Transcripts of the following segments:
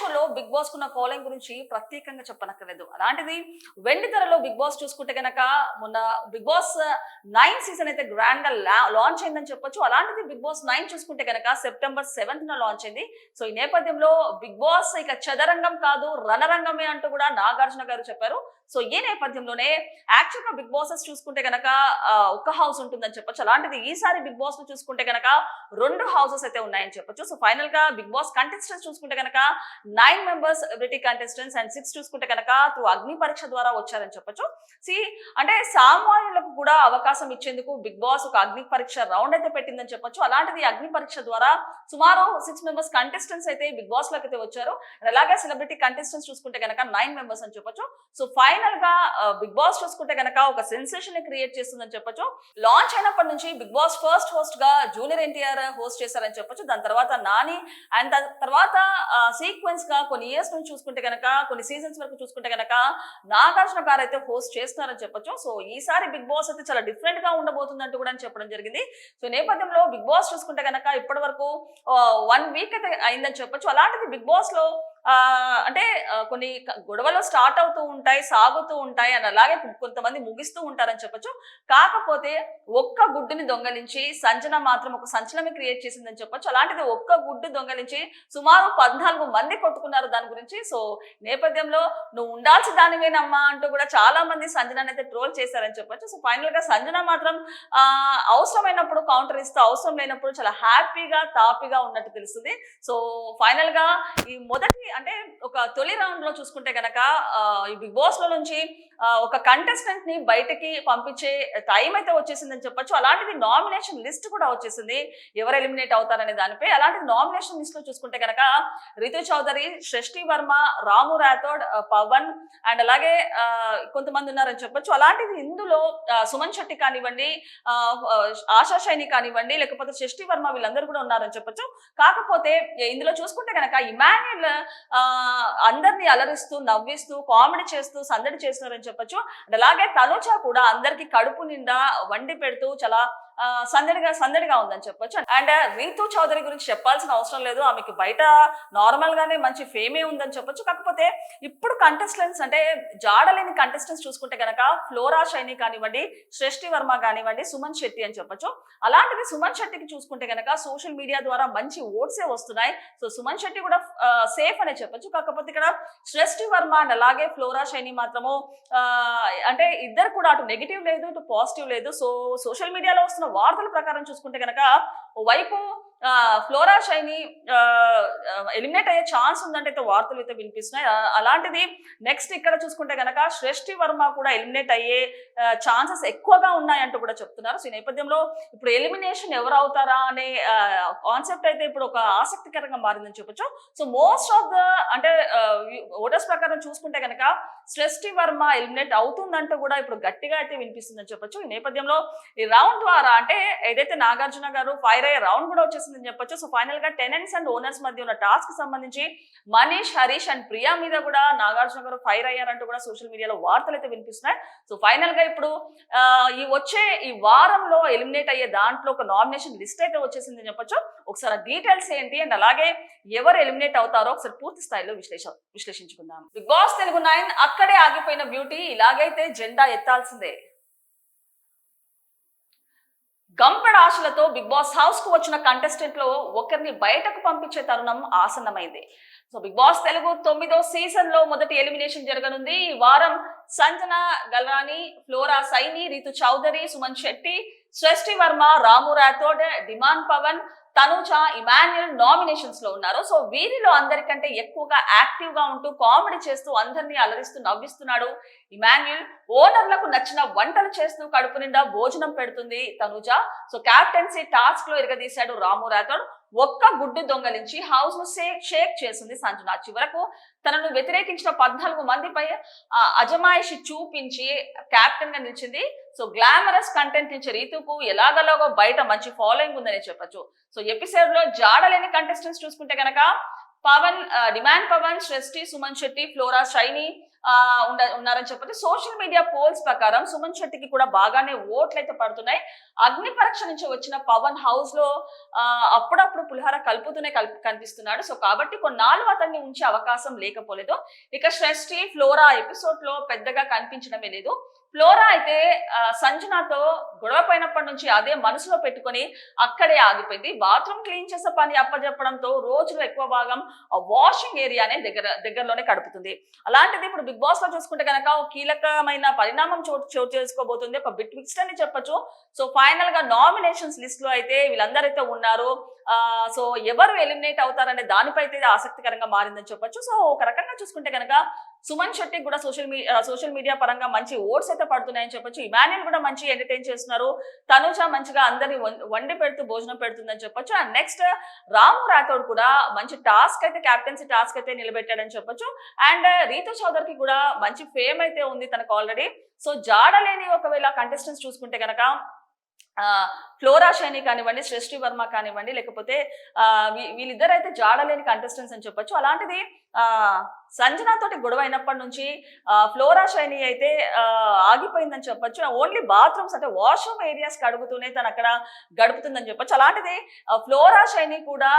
షోలో big boss కున్న following గురించి ప్రత్యేకంగా చెప్పనక్కర్లేదు. అలాంటిది వెండి తెరలో బిగ్ బాస్ చూసుకుంటే గనక మొన్న బిగ్ బాస్ నైన్ సీజన్ అయితే గ్రాండ్గా లాంచ్ అయిందని చెప్పొచ్చు. అలాంటిది బిగ్ బాస్ నైన్ చూసుకుంటే గనక సెప్టెంబర్ సెవెంత్ న లాంచ్ అయింది. సో ఈ నేపథ్యంలో బిగ్ బాస్ ఇక చదరంగం కాదు రణరంగమే అంటూ కూడా నాగార్జున గారు చెప్పారు. సో ఈ నేపథ్యంలోనే యాక్చువల్గా బిగ్ బాసెస్ చూసుకుంటే గనక ఒక హౌస్ ఉంటుందని చెప్పొచ్చు. అలాంటిది ఈసారి బిగ్ బాస్ను చూసుకుంటే గనక రెండు హౌసెస్ అయితే ఉన్నాయని చెప్పొచ్చు. సో ఫైనల్గా బిగ్ బాస్ కంటెస్టెంట్స్ చూసుకుంటే గనక నైన్ మెంబర్స్ బ్రిటిక్ కంటెస్టెంట్స్ అండ్ సిక్స్ చూసుకుంటే కనుక త్రూ అగ్ని పరీక్ష ద్వారా వచ్చారని చెప్పొచ్చు. సి అంటే సామాన్యులకు కూడా అవకాశం ఇచ్చేందుకు బిగ్ బాస్ ఒక అగ్ని పరీక్ష రౌండ్ అయితే పెట్టిందని చెప్పొచ్చు. అలాంటిది అగ్ని పరీక్ష ద్వారా సుమారు సిక్స్ మెంబర్స్ కంటెస్టెంట్స్ అయితే బిగ్ బాస్లోకి అయితే వచ్చారు. అలాగే సెలబ్రిటీ కంటెస్టెంట్స్ చూసుకుంటే కనుక నైన్ మెంబర్స్ అని చెప్పొచ్చు. సో ఫైనల్గా బిగ్ బాస్ చూసుకుంటే కనుక ఒక సెన్సేషన్ని క్రియేట్ చేస్తుందని చెప్పొచ్చు. లాంచ్ అయినప్పటి నుంచి బిగ్ బాస్ ఫస్ట్ హోస్ట్గా జూనియర్ ఎన్టీఆర్ హోస్ట్ చేశారని చెప్పొచ్చు. దాని తర్వాత నాని అండ్ దాని తర్వాత సీక్వెన్స్ గా కొన్ని ఇయర్స్ నుంచి చూసుకుంటే కనుక కొన్ని సీజన్స్ వరకు చూసుకుంటే కనుక నాగార్జున గారు అయితే హోస్ట్ చేస్తున్నారని చెప్పొచ్చు. సో ఈసారి బిగ్ బాస్ అయితే చాలా డిఫరెంట్గా ఉండబోతుందంటూ కూడా చెప్పడం జరిగింది. సో నేపథ్యంలో బిగ్ బాస్ చూసుకుంటే కనుక ఇప్పటి వరకు వన్ వీక్ అయితే అయిందని చెప్పొచ్చు. అలాంటిది బిగ్ బాస్లో అంటే కొన్ని గొడవలు స్టార్ట్ అవుతూ ఉంటాయి సాగుతూ ఉంటాయి అని అలాగే కొంతమంది ముగిస్తూ ఉంటారని చెప్పొచ్చు. కాకపోతే ఒక్క గుడ్డుని దొంగలించి సంజన మాత్రం ఒక సంచలనం క్రియేట్ చేసిందని చెప్పొచ్చు. అలాంటిది ఒక్క గుడ్డు దొంగలించి సుమారు పద్నాలుగు మంది కొట్టుకున్నారు దాని గురించి. సో నేపథ్యంలో నువ్వు ఉండాల్సి దానివేనమ్మా అంటూ కూడా చాలా మంది సంజనాన్ని అయితే ట్రోల్ చేశారని చెప్పొచ్చు. సో ఫైనల్గా సంజన మాత్రం అవసరమైనప్పుడు కౌంటర్ ఇస్తూ అవసరం లేనప్పుడు చాలా హ్యాపీగా తాపీగా ఉన్నట్టు తెలుస్తుంది. సో ఫైనల్గా ఈ మొదటి అంటే ఒక తొలి రౌండ్లో చూసుకుంటే గనక బిగ్ బాస్లో నుంచి ఒక కంటెస్టెంట్ని బయటకి పంపించే టైం అయితే వచ్చేసిందని చెప్పొచ్చు. అలాంటిది నామినేషన్ లిస్ట్ కూడా వచ్చేసింది. ఎవరు ఎలిమినేట్ అవుతారనే దానిపై. అలాంటిది నామినేషన్ లిస్ట్లో చూసుకుంటే గనక రితు చౌదరి షష్ఠి వర్మ రాము రాథోడ్ పవన్ అండ్ అలాగే కొంతమంది ఉన్నారని చెప్పొచ్చు. అలాంటిది ఇందులో సుమన్ శెట్టి కానివ్వండి ఆశా శైని కానివ్వండి లేకపోతే షష్ఠి వర్మ వీళ్ళందరూ కూడా ఉన్నారని చెప్పొచ్చు. కాకపోతే ఇందులో చూసుకుంటే కనుక ఇమాన్యుల్ అందరినీ అలరిస్తూ నవ్విస్తూ కామెడీ చేస్తూ సందడి చేస్తున్నారని చెప్పొచ్చు. అండ్ అలాగే తనుజ కూడా అందరికి కడుపు నిండా వండి పెడుతూ చాలా సందడిగా సందడిగా ఉందని చెప్పొచ్చు. అండ్ రీతు చౌదరి గురించి చెప్పాల్సిన అవసరం లేదు. ఆమెకి బయట నార్మల్ గానే మంచి ఫేమే ఉందని చెప్పొచ్చు. కాకపోతే ఇప్పుడు కంటెస్టెంట్స్ అంటే జాడలేని కంటెస్టెంట్స్ చూసుకుంటే కనుక ఫ్లోరా షైని కానివ్వండి సృష్టి వర్మ కానివ్వండి సుమన్ శెట్టి అని చెప్పొచ్చు. అలాంటిది సుమన్ శెట్టికి చూసుకుంటే కనుక సోషల్ మీడియా ద్వారా మంచి ఓట్సే వస్తున్నాయి. సో సుమన్ శెట్టి కూడా సేఫ్ అనే చెప్పొచ్చు. కాకపోతే ఇక్కడ సృష్టి వర్మ అండ్ అలాగే ఫ్లోరా షైని మాత్రము అంటే ఇద్దరు కూడా అటు నెగిటివ్ లేదు ఇటు పాజిటివ్ లేదు. సో సోషల్ మీడియాలో వస్తున్న వార్తల ప్రకారం చూసుకుంటే కనుక వైపు ఫ్లోరా షైని ఎలిమినేట్ అయ్యే ఛాన్స్ ఉందంటే అయితే వార్తలు అయితే వినిపిస్తున్నాయి. అలాంటిది నెక్స్ట్ ఇక్కడ చూసుకుంటే కనుక శ్రేష్ఠి వర్మ కూడా ఎలిమినేట్ అయ్యే ఛాన్సెస్ ఎక్కువగా ఉన్నాయంటూ కూడా చెప్తున్నారు. సో ఈ నేపథ్యంలో ఇప్పుడు ఎలిమినేషన్ ఎవరు అవుతారా అనే కాన్సెప్ట్ అయితే ఇప్పుడు ఒక ఆసక్తికరంగా మారిందని చెప్పొచ్చు. సో మోస్ట్ ఆఫ్ ద అంటే ఓటర్స్ ప్రకారం చూసుకుంటే కనుక శ్రేష్ఠి వర్మ ఎలిమినేట్ అవుతుందంటూ కూడా ఇప్పుడు గట్టిగా అయితే వినిపిస్తుందని చెప్పొచ్చు. ఈ నేపథ్యంలో ఈ రౌండ్ ద్వారా అంటే ఏదైతే నాగార్జున గారు ఫైర్ అయ్యే రౌండ్ కూడా వచ్చేసి వచ్చేసిందని చెప్పొచ్చు. సో ఫైనల్గా టెనెంట్స్ అండ్ ఓనర్స్ మధ్య ఉన్న టాస్క్ సంబంధించి మనీష్ హరీష్ అండ్ ప్రియా మీద కూడా నాగార్జున గారు ఫైర్ అయ్యారంటూ కూడా సోషల్ మీడియాలో వార్తలు అయితే వినిపిస్తున్నాయి. సో ఫైనల్గా ఇప్పుడు ఈ వచ్చే ఈ వారంలో ఎలిమినేట్ అయ్యే దాంట్లో ఒక నామినేషన్ లిస్ట్ అయితే వచ్చేసిందని చెప్పొచ్చు. ఒకసారి డీటెయిల్స్ ఏంటి అండ్ అలాగే ఎవరు ఎలిమినేట్ అవుతారో ఒకసారి పూర్తి స్థాయిలో విశ్లేష విశ్లేషించుకుందాం. బిగ్ బాస్ తెలుగు నైన్ అక్కడే ఆగిపోయిన బ్యూటీ ఇలాగైతే జెండా ఎత్తాల్సిందే. గంపెడ ఆశలతో బిగ్ బాస్ హౌస్కు వచ్చిన కంటెస్టెంట్లో ఒకరిని బయటకు పంపించే తరుణం ఆసన్నమైంది. సో బిగ్ బాస్ తెలుగు తొమ్మిదో సీజన్లో మొదటి ఎలిమినేషన్ జరగనుంది. ఈ వారం సంజన గల్రాని ఫ్లోరా సైని రీతు చౌదరి సుమన్ శెట్టి సృష్టి వర్మ రాము రాథోడ్ డిమాన్ పవన్ తనుజ ఇమాన్యుల్ నామినేషన్స్లో ఉన్నారు. సో వీరిలో అందరికంటే ఎక్కువగా యాక్టివ్గా ఉంటూ కామెడీ చేస్తూ అందరినీ అలరిస్తూ నవ్విస్తున్నాడు ఇమాన్యుల్ ఓనర్లకు నచ్చిన వంటలు చేస్తూ కడుపు నిండా భోజనం పెడుతుంది తనుజ. సో క్యాప్టెన్సీ టాస్క్లో ఇరగదీశాడు రాము రాథోడ్. ఒక్క గుడ్డు దొంగలించి హౌస్ను షేక్ షేక్ చేసింది సంజన. చివరకు తనను వ్యతిరేకించిన పద్నాలుగు మందిపై అజమాయిషి చూపించి కెప్టెన్గా నిలిచింది. సో గ్లామరస్ కంటెంట్ నుంచి రీతుకు ఎలాగలాగో బయట మంచి ఫాలోయింగ్ ఉందని చెప్పొచ్చు. సో ఎపిసోడ్లో జాడలేని కంటెస్టెంట్స్ చూసుకుంటే కనుక పవన్ డిమాండ్ పవన్ సృష్టి సుమన్ శెట్టి ఫ్లోరా షైని ఉన్నారని చెప్పి సోషల్ మీడియా పోల్స్ ప్రకారం సుమన్ శెట్టికి కూడా బాగానే ఓట్లు అయితే పడుతున్నాయి. అగ్ని పరీక్ష నుంచి వచ్చిన పవన్ హౌస్లో అప్పుడప్పుడు పులిహార కలుపుతూనే కల్ కనిపిస్తున్నాడు. సో కాబట్టి కొన్నాళ్ళు అతన్ని ఉంచే అవకాశం లేకపోలేదు. ఇక శ్రేష్ఠి ఫ్లోరా ఎపిసోడ్లో పెద్దగా కనిపించడమే లేదు. ఫ్లోరా అయితే సంజనాతో గొడవ పైన చిన్నప్పటి నుంచి అదే మనసులో పెట్టుకొని అక్కడే ఆగిపోయింది. బాత్రూమ్ క్లీన్ చేసే పని అప్పచెప్పడంతో రోజులో ఎక్కువ భాగం వాషింగ్ ఏరియానే దగ్గర దగ్గరలోనే గడుపుతుంది. అలాంటిది ఇప్పుడు బిగ్ బాస్లో చూసుకుంటే కనుక ఒక కీలకమైన పరిణామం చోటు చోటు చేసుకోబోతుంది. ఒక బిట్ మిక్స్డ్ అని చెప్పొచ్చు. సో ఫైనల్గా నామినేషన్స్ లిస్ట్లో అయితే వీళ్ళందరైతే ఉన్నారు. సో ఎవరు ఎలిమినేట్ అవుతారనే దానిపై అయితే ఆసక్తికరంగా మారిందని చెప్పొచ్చు. సో ఒక రకంగా చూసుకుంటే కనుక సుమన్ శెట్టి కూడా సోషల్ మీడియా సోషల్ మీడియా పరంగా మంచి ఓట్స్ అయితే పడుతున్నాయని చెప్పొచ్చు. ఇమాన్యుల్ కూడా మంచి ఎంటర్టైన్ చేస్తున్నారు. తనుజ మంచిగా అందరి వండి పెడుతూ భోజనం పెడుతుందని చెప్పొచ్చు. అండ్ నెక్స్ట్ రాము రాథోడ్ కూడా మంచి టాస్క్ అయితే క్యాప్టెన్సీ టాస్క్ అయితే నిలబెట్టాడని చెప్పొచ్చు. అండ్ రీతు చౌదరికి కూడా మంచి ఫేమ్ అయితే ఉంది తనకు ఆల్రెడీ. సో జాడలేని ఒకవేళ కంటెస్టెంట్స్ చూసుకుంటే కనుక ఫ్లోరా షైని కానివ్వండి సృష్టి వర్మ కానివ్వండి లేకపోతే వీళ్ళిద్దరు అయితే జాడలేని కంటెస్టెంట్స్ అని చెప్పొచ్చు. అలాంటిది ఆ సంజనా తోటి గొడవ అయినప్పటి నుంచి ఫ్లోరా షైని అయితే ఆగిపోయిందని చెప్పొచ్చు. ఓన్లీ బాత్రూమ్స్ అంటే వాష్రూమ్ ఏరియాస్ కడుగుతూనే తను అక్కడ గడుపుతుందని చెప్పొచ్చు. అలాంటిది ఫ్లోరా షైని కూడా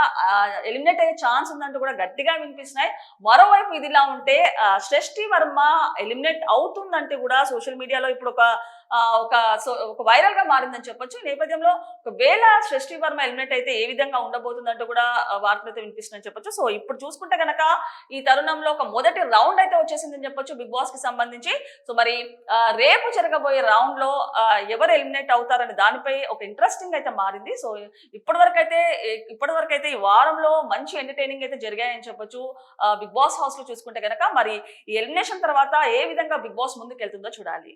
ఎలిమినేట్ అయ్యే ఛాన్స్ ఉందంటూ కూడా గట్టిగా వినిపిస్తున్నాయి. మరోవైపు ఇదిలా ఉంటే సృష్టి వర్మ ఎలిమినేట్ అవుతుందంటే కూడా సోషల్ మీడియాలో ఇప్పుడు ఒక ఒక సో- ఒక వైరల్గా మారిందని చెప్పొచ్చు. ఈ నేపథ్యంలో ఒకవేళ సృష్టి వర్మ ఎలిమినేట్ అయితే ఏ విధంగా ఉండబోతుందంటూ కూడా వార్తలు అయితే వినిపిస్తుందని చెప్పొచ్చు. సో ఇప్పుడు చూసుకుంటే కనుక ఈ తరుణంలో ఒక మొదటి రౌండ్ అయితే వచ్చేసిందని చెప్పొచ్చు బిగ్ బాస్కి సంబంధించి. సో మరి రేపు జరగబోయే రౌండ్లో ఎవరు ఎలిమినేట్ అవుతారని దానిపై ఒక ఇంట్రెస్టింగ్ అయితే మారింది. సో ఇప్పటి వరకు అయితే ఇప్పటి వరకు అయితే ఈ వారంలో మంచి ఎంటర్టైనింగ్ అయితే జరిగాయని చెప్పొచ్చు బిగ్ బాస్ హౌస్లో చూసుకుంటే కనుక మరి ఈ ఎలిమినేషన్ తర్వాత ఏ విధంగా బిగ్ బాస్ ముందుకు వెళ్తుందో చూడాలి.